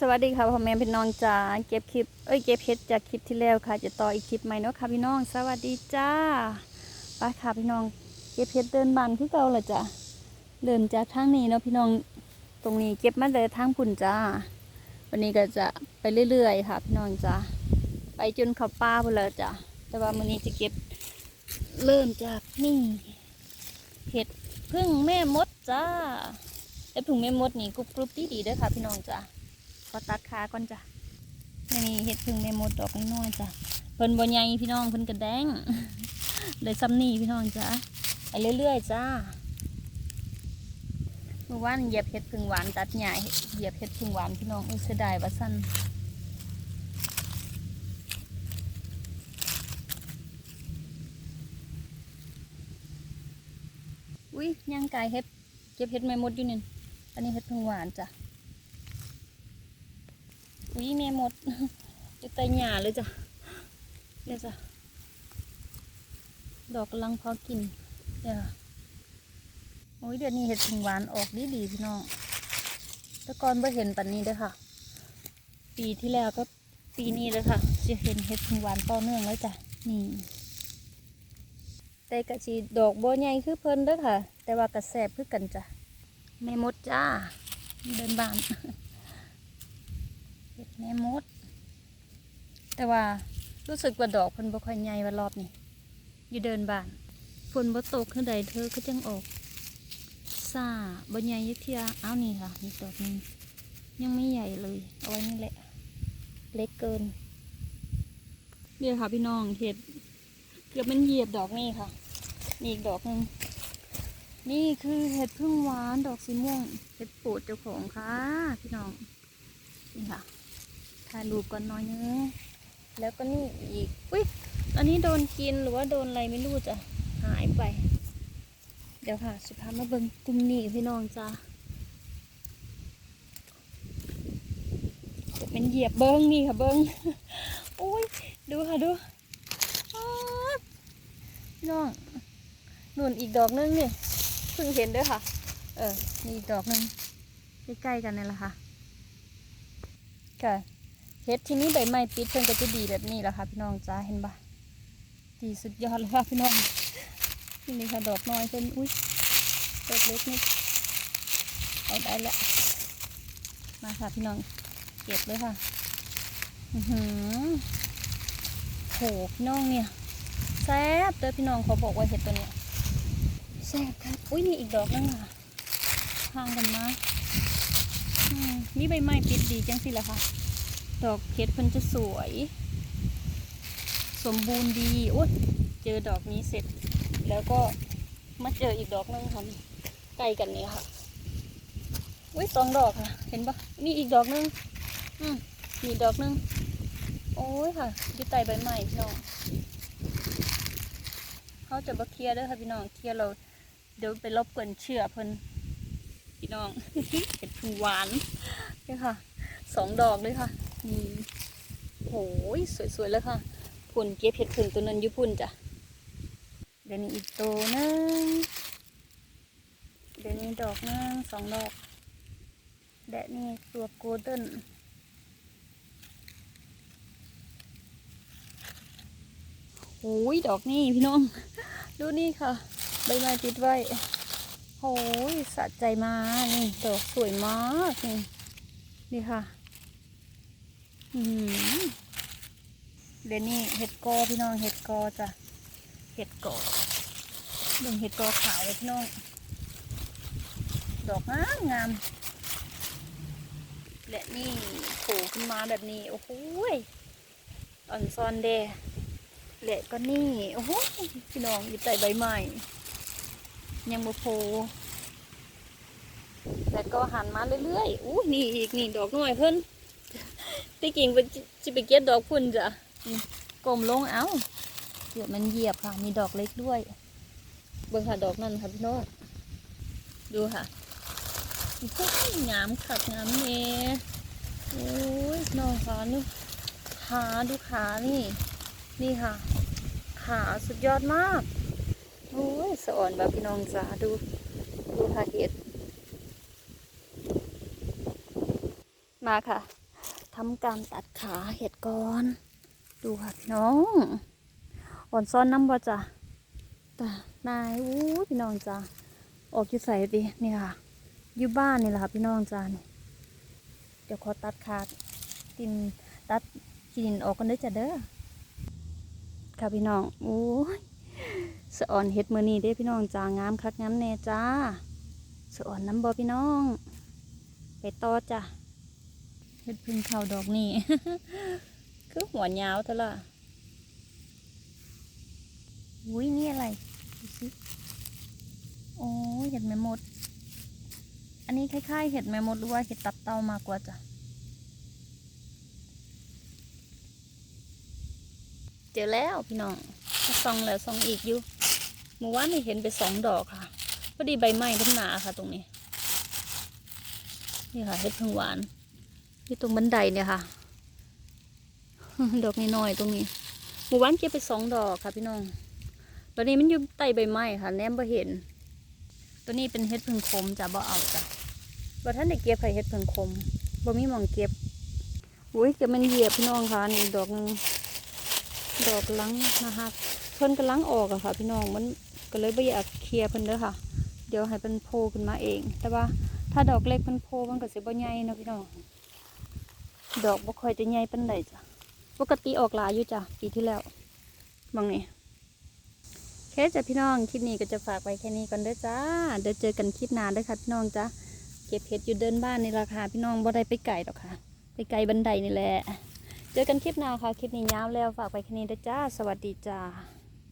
สวัสดีค่ะพ่อแม่พี่น้องจ้าเก็บคลิปเอ้ยเก็บเพชรจากคลิปที่แล้วค่ะ จะต่ออีกคลิปใหม่เนาะค่ะพี่น้อง สวัสดีจ้าไปค่ะพี่น้อง เก็บเพชรเดินบานคือเก่าละจ้ะเดินจากทางนี้เนาะพี่น้องตรงนี้เก็บมาเลยทางพุ่นจ้า วันนี้ก็จะไปเรื่อยๆ ค่ะ พี่น้องจ้าไปจนเขาป้าไปเลยจ้ะแต่ว่าวันนี้จะเก็บเริ่มจากนี่เห็ดพึ่งแม่มดจ้าเห็ดพึ่งแม่มดนี่กรุบกรุบดีดีด้อค่ะ พี่น้องจ้า ขอตัดขาก่อนจ้ะนี่เห็ดพึ่งแม่มดดอกน้อยจ้ะเพิ่นบ่ใหญ่พี่น้องเพิ่นกระแดงเลยซ้ำนี่พี่น้องจ้ะไปเรื่อยๆจ้าเมื่อวานเหยียบเห็ดพึ่งหวานตัดใหญ่เหยียบเห็ดพึ่งหวานพี่น้องอุ้ยเสียดายว่าสั้นอุ้ยย่างกายเห็ดเก็บเห็ดแม่มดอยู่นี่อันนี้เห็ดพึ่งหวานจ้ะ อุ้ยแม่หมดอยู่ใต้หญ้าเลยจ้ะเนี่ยจ้ะดอกกำลังพอกินเดี๋ยวโอ้ยเดี๋ยวนี้เห็ดผึ่งหวานออกดีดีพี่น้องแต่ก่อนไม่เห็นปันนี้เด้อค่ะ ปีที่แล้วก็ปีนี้เลยค่ะ จะเห็นเห็ดผึ่งหวานต่อเนื่องแล้วจ้ะนี่แต่กะชีดอกบัวใหญ่คือเพิ่นเด้อค่ะ แต่ว่ากระแสบคือกันจ้ะแม่มดจ้าเดินบาน แม่มด แต่ว่ารู้สึกว่าดอกเพิ่นบ่ค่อยใหญ่ว่ารอบนี้อยู่เดินบ้านฝนบ่ตกคือใดเธอก็จังออกซาบ่ใหญ่ยักเทียอ้าวนี่ค่ะมีดอกหนึงยังไม่ใหญ่เลยเอาไว้นี่แหละเล็กเกินเนี่ยค่ะพี่น้องเห็ดเกือบมันเหยียบดอกนี่ค่ะนี่อีกดอกหนึ่งนี่คือเห็ดพึ่งหวานดอกสีม่วงเห็ดปรดเจ้าของค่ะ พี่น้องนี่ค่ะ ถ่ายรูปก่อนหน้อยนึงแล้วก็นี่อีก อุ้ย อันนี้โดนกินหรือว่าโดนอะไรไม่รู้จะหายไป เดี๋ยวค่ะสุภาพมาเบิ้งกลุ่มนี้พี่น้องจ้าเป็นเหยียบเบิ้งนี่ค่ะเบิ้งโอ้ย ดูค่ะดูอ๊าดพี่น้องนุ่นอีกดอกนึงนี่เพิ่งเห็นเด้วยค่ะ เออนี่อีกดอกนึงใกล้ๆกันนี่แหละค่ะค่ะ เฮ็ดที่นี่ใบไม้ปิดเพิ่นก็จะดีแบบนี้แหละค่ะ พี่น้องจ้าเห็นปะดีสุดยอดเลยค่ะพี่น้องนี่ค่ะดอกน้อยเพิ่นอุ้ยดอกเล็กนิดเอาได้แล้วมาค่ะพี่น้องเก็บเลยค่ะอือหือโหพี่น้องเนี่ยแซ่บเด้อพี่น้องเขาบอกว่าเห็ดตัวเนี้ยแซ่บครับอุ้ยนี่อีกดอกนึงค่ะห่างกันมาอืมมีใบไม้ปิดดีจังสิล่ะค่ะ ดอกเห็ดเพิ่นจะสวย สมบูรณ์ดีโอ้ยเจอดอกนี้เสร็จ แล้วก็มาเจออีกดอกนึงค่ะใกล้กันนี่ค่ะอุ้ยสองดอกค่ะเห็นปะนี่อีกดอกนึงอืมมีดอกนึงโอ้ยค่ะอยู่ใต้ใบไม้พี่น้องเขาจะมาเคลียร์ด้อค่ะพี่น้องเคลียร์เราเดี๋ยวไปรบกวนเชื่อเพิ่นพี่น้องเห็ดพึ่งหวานนี่ค่ะสองดอกเลยค่ะ นี่โอ้ยสวยๆเลยค่ะพุ่นเก็บเห็ดพึ่งตัวนั้นยุพุ่นจ้ะเดี๋ยวนี้อีกตัวนึงเดี๋ยวนี้ดอกหนึงสองดอกแดะนี่ตัวโกลเด้นโอ้ยดอกนี่พี่น้อง ดูนี่ค่ะ ใบไม้ติดไว้โอ้ยสะใจมากนี่ดอกสวยมากนี่นี่ค่ะ เดี๋ยวนี้เห็ดกอพี่น้องเห็ดกอจ้ะ เห็ดกอเบิ่งเห็ดกอขาวเลยพี่น้อง ดอกงามงาม และนี่โผล่ขึ้นมาแบบนี้ โอ้โหอ่อนซอนเดและก็นี่ โอ้โหพี่น้องอยู่ใต้ใบไม้ยังบ่โผล่แต่ก็หันมาเรื่อยๆอู้นี่อีกนี่ดอกน้อยเพิ่น ที่กิ่งไปจิไปเก็บดอกพุ่นจ้ะนี่กลมลงเอ้าเดี๋ยวมันเหยียบค่ะ มีดอกเล็กด้วย เบิ่งค่ะดอกนั่นค่ะพี่น้องดูค่ะโอ้ยงามขัดงามเน่โอ้ยน้องขานี่ขาดูขานี่ นี่ค่ะ ขาสุดยอดมาก โอ้ยสะอ่อนแบบพี่น้องจ้าดู ดูค่ะเห็ด มาค่ะ ทำการตัดขาเห็ดก่อน ดูค่ะน้องอ่อนซ้อนน้ำบ่จ้ะตานายอู้พี่น้องจ้ะออกอยู่ใส่ดินี่ค่ะอยู่บ้านนี่แหละค่ะพี่น้องจ้านี่เดี๋ยวขอตัดขาดินตัดกินออกกันเด้จ้ะเด้อค่ะพี่น้องโอ้ยสะอ่อนเห็ดมือนี้เด้พี่น้องจ้างามคักงามแน่จ้าสะอ่อนน้ำบ่พี่น้อง ไปต่อจ้ะ เห็ดพึ่งเข้าดอกนี่ คือหัวยาวเท่าล่ะอุ้ยนี่อะไรดูสิโอ้ยเห็ดแม่มด อันนี้คล้ายๆ เห็ดแม่มดหรือว่าเห็ดตับเต้ามากกว่าจ้ะ เจอแล้วพี่น้องซองแล้วซองอีกอยู่เมื่อวานนี่เห็นไปสองดอกค่ะพอดีใบไม้ทั้งหนาค่ะตรงนี้ นี่ค่ะเห็ดพึ่งหวาน ที่ตรงบันไดเนี่ยค่ะ ดอกน้อยๆตรงนี้เมื่อวานเก็บไปสองดอกค่ะพี่น้องตอนนี้มันอยู่ใต้ใบไม้ค่ะแนมบ่เห็น ตัวนี้เป็นเห็ดพึ่งคมจ้ะบ่เอาจ้ะบ่ท่านได้เก็บให้เห็ดพึ่งคมบ่มีมองเก็บอุ้ยเก็บมันเหยียบพี่น้องค่ะนี่ดอกหนึงดอกลังนะคะเพิ่นกำลังออกอะค่ะ พี่น้องมันก็เลยบ่อยากเคลียร์เพิ่นเด้อค่ะ เดี๋ยวให้เพิ่นโผล่ขึ้นมาเอง แต่ว่าถ้าดอกเล็กเพิ่นโผล่มันก็สิบ่ใหญ่เนาะพี่น้อง ดอกบ่ค่อยจะใหญ่ปานใดจ้ะปกติออกหลายอยู่จ้ะปีที่แล้วบางนี่โอเคจ้ะพี่น้องคลิปนี้ก็จะฝากไว้แค่นี้ก่อนเด้อจ้าเดี๋ยวเจอกันคลิปหน้าเด้อค่ะพี่น้องจ้าเก็บเห็ดอยู่เดินบ้านในราคาพี่น้องบ่ได้ไปไก่หรอกค่ะ ไปไกลบันไดนี่แหละ เจอกันคลิปหน้าค่ะคลิปนี้ยาวแล้วฝากไว้แค่นี้เด้อจ้า สวัสดีจ้า